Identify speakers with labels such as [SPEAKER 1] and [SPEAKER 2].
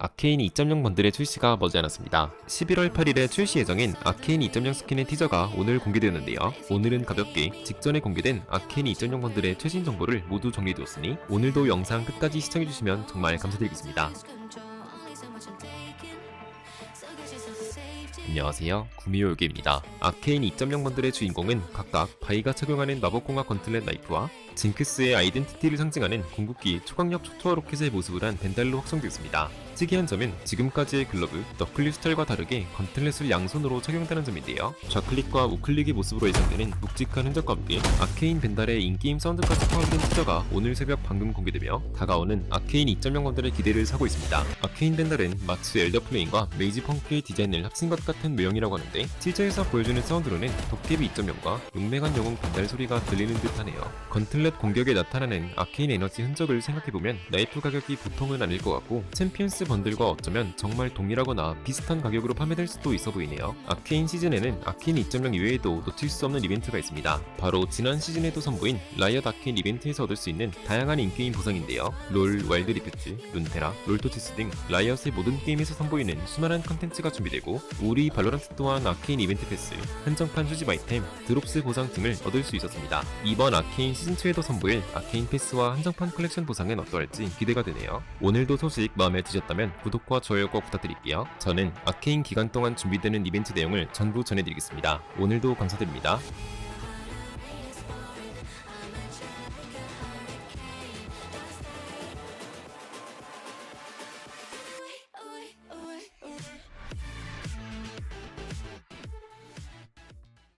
[SPEAKER 1] 아케인 2.0 번들의 출시가 머지않았습니다. 11월 8일에 출시 예정인 아케인 2.0 스킨의 티저가 오늘 공개되었는데요. 오늘은 가볍게 직전에 공개된 아케인 2.0 번들의 최신 정보를 모두 정리해두었으니 오늘도 영상 끝까지 시청해주시면 정말 감사드리겠습니다. 안녕하세요. 구미호요기입니다. 아케인 2.0 번들의 주인공은 각각 바이가 착용하는 마법공학 건틀렛 나이프와 징크스의 아이덴티티를 상징하는 궁극기 초강력 초토화 로켓의 모습을 한 벤달로 확성되었습니다. 특이한 점은 지금까지의 글러브, 너클리 스타일과 다르게 건틀렛을 양손으로 착용한다는 점인데요. 좌클릭과 우클릭의 모습으로 예상되는 묵직한 흔적과 함께 아케인 벤달의 인게임 사운드까지 포함된 티저가 오늘 새벽 방금 공개되며 다가오는 아케인 2.0 건들의 기대를 사고 있습니다. 아케인 벤달은 마치 엘더 플레인과 메이지 펑크의 디자인을 합친 것 같은 모형이라고 하는데 티저에서 보여주는 사운드로는 도깨비 2.0과 용맹한 영웅 벤달 소리가 들리는 듯하네요. 건틀렛 공격에 나타나는 아케인 에너지 흔적을 생각해보면 나이프 가격이 보통은 아닐 것 같고 챔피언스 번들과 어쩌면 정말 동일하거나 비슷한 가격으로 판매될 수도 있어 보이네요. 아케인 시즌에는 아케인 2.0 이외에도 놓칠 수 없는 이벤트가 있습니다. 바로 지난 시즌에도 선보인 라이엇 아케인 이벤트에서 얻을 수 있는 다양한 인게임 보상인데요. 롤, 와일드 리프트, 룬테라, 롤토티스 등 라이엇의 모든 게임에서 선보이는 수많은 컨텐츠가 준비되고 우리 발로란트 또한 아케인 이벤트 패스, 한정판 수집 아이템, 드롭스 보상 등을 얻을 수 있었습니다. 이번 아케인 시즌2에 도 선보일 아케인 패스와 한정판 컬렉션 보상은 어떠할지 기대가 되네요. 오늘도 소식 마음에 드셨다면 구독과 좋아요 꼭 부탁드릴게요. 저는 아케인 기간 동안 준비되는 이벤트 내용을 전부 전해드리겠습니다. 오늘도 감사드립니다.